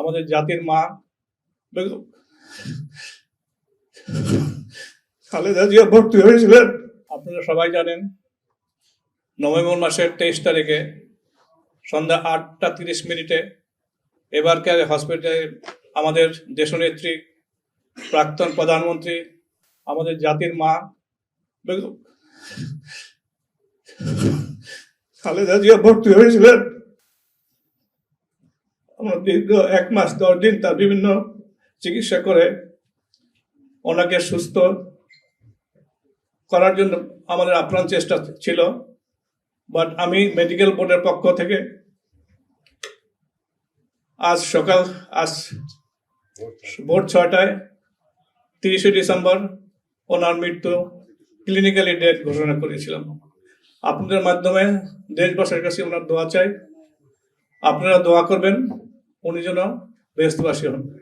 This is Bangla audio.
আমাদের জাতির মা। বেগম খালেদা জিয়া ভর্তি হয়েছিলেন। আপনারা সবাই জানেন, নভেম্বর মাসের তেইশ তারিখে সন্ধ্যা আটটা তিরিশ মিনিটে এবারকার হসপিটালে আমাদের দেশনেত্রী, প্রাক্তন প্রধানমন্ত্রী, আমাদের জাতির মা। বেগম খালেদা জিয়া ভর্তি হয়েছিলেন। দীর্ঘ এক মাস, দশ দিন তার বিভিন্ন চিকিৎসা করে ওনাকে সুস্থ করার জন্য আমাদের আপ্রাণ চেষ্টা ছিল। বাট আমি মেডিকেল বোর্ডের পক্ষ থেকে আজ সকাল, আজ ভোর ছয়টায় তিরিশে ডিসেম্বর ওনার মৃত্যু ক্লিনিক্যালি ডেথ ঘোষণা করেছিলাম। আপনাদের মাধ্যমে দেশবাসীর কাছে ওনার দোয়া চাই। আপনারা দোয়া করবেন। উনি যেন বেস্তবাসী হন।